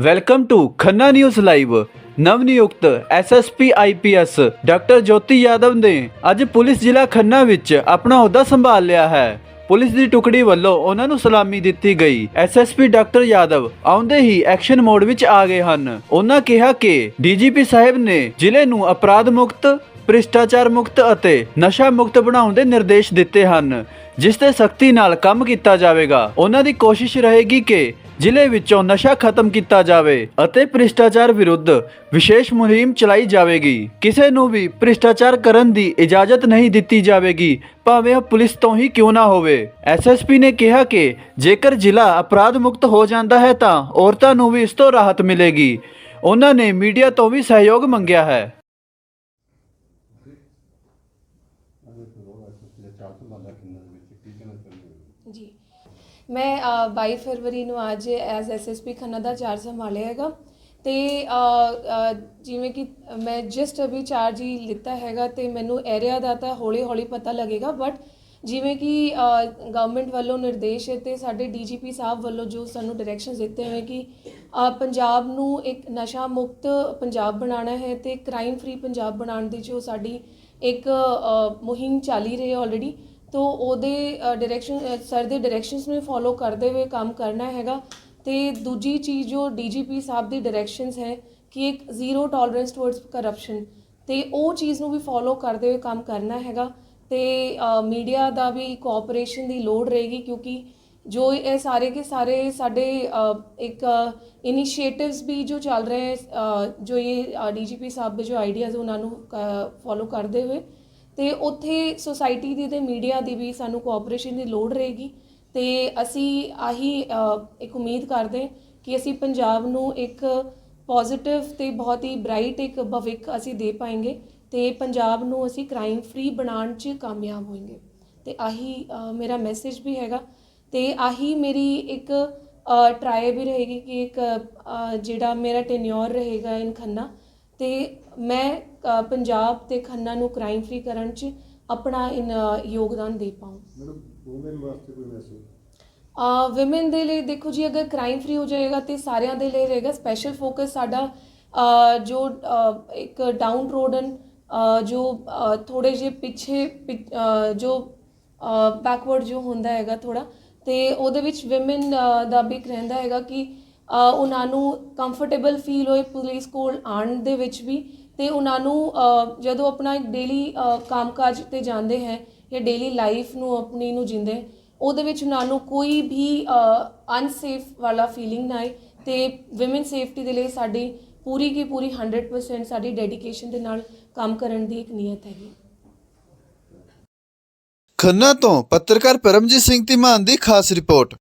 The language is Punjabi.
Welcome to Khanna news live ਨਵ SSP IPS doctor Jyoti Yadav ਨੇ ਅੱਜ ਪੁਲਿਸ ਜ਼ਿਲ੍ਹਾ ਖੰਨਾ ਵਿੱਚ ਆਪਣਾ ਅਹੁਦਾ ਸੰਭਾਲ ਲਿਆ ਹੈ। ਪੁਲਿਸ ਦੀ ਟੁਕੜੀ ਵੱਲੋਂ ਉਹਨਾਂ ਨੂੰ ਸਲਾਮੀ ਦਿੱਤੀ ਗਈ। ਐਸਐਸਪੀ ਡਾਕਟਰ ਯਾਦਵ ਆਉਂਦੇ ਹੀ ਐਕਸ਼ਨ ਮੋਡ ਵਿੱਚ ਆ ਗਏ ਹਨ। ਉਹਨਾਂ ਕਿਹਾ ਕਿ ਡੀਜੀਪੀ ਸਾਹਿਬ ਨੇ ਜ਼ਿਲ੍ਹੇ ਨੂੰ ਅਪਰਾਧ ਮੁਕਤ, ਭ੍ਰਿਸ਼ਟਾਚਾਰ ਮੁਕਤ ਅਤੇ ਨਸ਼ਾ ਮੁਕਤ ਬਣਾਉਣ ਦੇ ਨਿਰਦੇਸ਼ ਦਿੱਤੇ ਹਨ। ਜਿਸ ਤੇ ਸਖਤੀ ਨਾਲ ਕੰਮ ਕੀਤਾ ਜਾਵੇਗਾ। ਉਹਨਾਂ ਦੀ ਕੋਸ਼ਿਸ਼ ਰਹੇਗੀ ਕਿ ਜ਼ਿਲ੍ਹੇ ਵਿੱਚੋਂ ਨਸ਼ਾ ਖਤਮ ਕੀਤਾ ਜਾਵੇ ਅਤੇ ਭ੍ਰਿਸ਼ਟਾਚਾਰ ਵਿਰੁੱਧ ਵਿਸ਼ੇਸ਼ ਮੁਹਿੰਮ ਚਲਾਈ ਜਾਵੇਗੀ। ਕਿਸੇ ਨੂੰ ਵੀ ਭ੍ਰਿਸ਼ਟਾਚਾਰ ਕਰਨ ਦੀ ਇਜਾਜ਼ਤ ਨਹੀਂ ਦਿੱਤੀ ਜਾਵੇਗੀ, ਭਾਵੇਂ ਉਹ ਪੁਲਿਸ ਤੋਂ ਹੀ ਕਿਉਂ ਨਾ ਹੋਵੇ। ਐਸਐਸਪੀ ਨੇ ਕਿਹਾ ਕਿ ਜੇਕਰ ਜ਼ਿਲ੍ਹਾ ਅਪਰਾਧ ਮੁਕਤ ਹੋ ਜਾਂਦਾ ਹੈ ਤਾਂ ਔਰਤਾਂ ਨੂੰ ਵੀ ਇਸ ਤੋਂ ਰਾਹਤ ਮਿਲੇਗੀ। ਉਹਨਾਂ ਨੇ ਮੀਡੀਆ ਤੋਂ ਵੀ ਸਹਿਯੋਗ ਮੰਗਿਆ ਹੈ। ਜੀ। ਮੈਂ ਅ, 22 ਫਰਵਰੀ ਨੂੰ ਅੱਜ ਐਜ਼ ਐਸਐਸਪੀ ਖੰਨਾ ਦਾ ਚਾਰਜ ਸੰਭਾਲਿਆ ਹੈਗਾ। ਤੇ ਜਿਵੇਂ ਕਿ ਮੈਂ ਜਸਟ ਅਭੀ ਚਾਰਜ ਹੀ ਲਿੱਤਾ ਹੈਗਾ ਤੇ ਮੈਨੂੰ ਏਰੀਆ ਦਾ ਤਾਂ ਹੌਲੀ ਹੌਲੀ ਪਤਾ ਲੱਗੇਗਾ ਬਟ ਜਿਵੇਂ ਕਿ ਗਵਰਨਮੈਂਟ ਵੱਲੋਂ ਨਿਰਦੇਸ਼ ਹੈ ਤੇ ਸਾਡੇ ਡੀਜੀਪੀ ਸਾਹਿਬ ਵੱਲੋਂ ਜੋ ਸਾਨੂੰ ਡਾਇਰੈਕਸ਼ਨਸ ਦਿੱਤੇ ਹੋਏ ਕਿ ਪੰਜਾਬ ਨੂੰ ਇੱਕ ਨਸ਼ਾ ਮੁਕਤ ਪੰਜਾਬ ਬਣਾਉਣਾ ਹੈ ਤੇ ਕ੍ਰਾਈਮ ਫ੍ਰੀ ਪੰਜਾਬ ਬਣਾਉਣ ਦੀ ਜੋ ਸਾਡੀ ਇੱਕ ਅ, ਮੁਹਿੰਮ ਚੱਲੀ ਰਹੀ ਹੈ ਆਲਰੇਡੀ ਤੋ ਉਹਦੇ ਡਾਇਰੈਕਸ਼ਨ ਸਰ ਦੇ ਡਾਇਰੈਕਸ਼ਨਸ ਨੂੰ ਫੋਲੋ ਕਰਦੇ ਹੋਏ ਕੰਮ ਕਰਨਾ ਹੈਗਾ। ਤੇ ਦੂਜੀ ਚੀਜ਼ ਜੋ ਡੀਜੀਪੀ ਸਾਹਿਬ ਦੀ ਡਾਇਰੈਕਸ਼ਨਸ ਹੈ ਕਿ ਇੱਕ ਜ਼ੀਰੋ ਟੋਲਰੈਂਸ ਟੁਵਰਡਸ ਕਰਪਸ਼ਨ ਤੇ ਉਹ ਚੀਜ਼ ਨੂੰ ਵੀ ਫੋਲੋ ਕਰਦੇ ਹੋਏ ਕੰਮ ਕਰਨਾ ਹੈਗਾ। ਤੇ ਮੀਡੀਆ ਦਾ ਵੀ ਕੋਆਪਰੇਸ਼ਨ ਦੀ ਲੋੜ ਰਹੇਗੀ ਕਿਉਂਕਿ ਜੋ ਇਹ ਸਾਰੇ ਕੇ ਸਾਰੇ ਸਾਡੇ ਇੱਕ ਇਨੀਸ਼ੀਏਟਿਵਸ ਵੀ ਜੋ ਚੱਲ ਰਹੇ ਹੈ ਅ, ਜੋ ਇਹ ਡੀਜੀਪੀ ਸਾਹਿਬ ਦੇ ਜੋ ਆਈਡੀਆਜ਼ ਉਹਨਾਂ ਨੂੰ ਫੋਲੋ ਕਰਦੇ ਹੋਏ ਤੇ ਉੱਥੇ ਸੋਸਾਇਟੀ ਦੀ ਤੇ ਮੀਡੀਆ ਦੀ ਵੀ ਸਾਨੂੰ ਕੋਆਪਰੇਸ਼ਨ ਦੀ ਲੋੜ ਰਹੇਗੀ। ਤੇ ਅਸੀਂ ਆਹੀ ਇੱਕ ਉਮੀਦ ਕਰਦੇ ਕਿ ਅਸੀਂ ਪੰਜਾਬ ਨੂੰ ਇੱਕ ਪੋਜ਼ਿਟਿਵ ਤੇ ਬਹੁਤ ਹੀ ਬ੍ਰਾਈਟ ਇੱਕ ਭਵਿੱਖ ਅਸੀਂ ਦੇ ਪਾएंगे ਤੇ ਪੰਜਾਬ ਨੂੰ ਅਸੀਂ ਕ੍ਰਾਈਮ ਫ੍ਰੀ ਬਣਾਉਣ 'ਚ ਕਾਮਯਾਬ ਹੋਵਾਂਗੇ ਤੇ ਆਹੀ ਮੇਰਾ ਮੈਸੇਜ ਵੀ ਹੈਗਾ। ਤੇ ਆਹੀ ਮੇਰੀ ਇੱਕ ਟਰਾਈ ਵੀ ਰਹੇਗੀ ਕਿ ਇੱਕ ਜਿਹੜਾ ਮੇਰਾ ਟੈਨਿਓਰ ਰਹੇਗਾ ਇਨ ਖੰਨਾ ਤੇ ਮੈਂ ਅ, ਪੰਜਾਬ ਤੇ ਖੰਨਾ ਨੂੰ ਕ੍ਰਾਈਮ ਫ੍ਰੀ ਕਰਨ 'ਚ ਆਪਣਾ ਇਨ ਯੋਗਦਾਨ ਦੇ ਪਾਉਂ। ਮੈਡਮ ਵੂਮਨ ਵਾਸਤੇ ਕੋਈ ਮੈਸੇਜ ਵਿਮਨ ਦੇ ਲਈ ਦੇਖੋ ਜੀ ਅਗਰ ਕ੍ਰਾਈਮ ਫ੍ਰੀ ਹੋ ਜਾਏਗਾ ਤੇ ਸਾਰਿਆਂ ਦੇ ਲਈ ਰਹੇਗਾ ਸਪੈਸ਼ਲ ਫੋਕਸ ਸਾਡਾ ਅ, ਜੋ ਅ, ਇੱਕ ਡਾਊਨ ਰੋਡਨ ਜੋ ਅ, ਥੋੜੇ ਜਿਹੇ ਪਿੱਛੇ ਪਿ- ਅ, ਜੋ ਬੈਕਵਰਡ ਜੋ ਹੁੰਦਾ ਹੈਗਾ ਥੋੜਾ ਤੇ ਉਹਦੇ ਵਿੱਚ ਵਿਮਨ ਦਾ ਵੀ ਇੱਕ ਰਹਿੰਦਾ ਹੈਗਾ ਕਿ ਉਹਨਾਂ ਨੂੰ ਕੰਫਰਟੇਬਲ ਫੀਲ ਹੋਏ ਪੁਲਿਸ ਕੋਲ ਆਉਣ ਦੇ ਵਿੱਚ ਵੀ ਤੇ ਉਹਨਾਂ ਨੂੰ ਜਦੋਂ ਆਪਣਾ ਇੱਕ ਡੇਲੀ ਕੰਮਕਾਜ ਤੇ ਜਾਂਦੇ ਹੈ ਜਾਂ ਡੇਲੀ ਲਾਈਫ ਨੂੰ ਆਪਣੀ ਨੂੰ ਜਿੰਦੇ ਉਹਦੇ ਵਿੱਚ ਉਹਨਾਂ ਨੂੰ ਕੋਈ ਵੀ ਅਨਸੇਫ ਵਾਲਾ ਫੀਲਿੰਗ ਨਾ ਆਏ ਤੇ ਔਮਨ ਸੇਫਟੀ ਦੇ ਲਈ ਸਾਡੀ ਪੂਰੀ ਕੀ ਪੂਰੀ 100% ਸਾਡੀ ਡੈਡੀਕੇਸ਼ਨ ਦੇ ਨਾਲ ਕੰਮ ਕਰਨ ਦੀ ਇੱਕ ਨੀਅਤ ਹੈਗੀ। ਖੰਨਾ ਤੋਂ ਪੱਤਰਕਾਰ ਪਰਮਜੀਤ ਸਿੰਘ ਧੀਮਾਨ ਦੀ ਖਾਸ ਰਿਪੋਰਟ।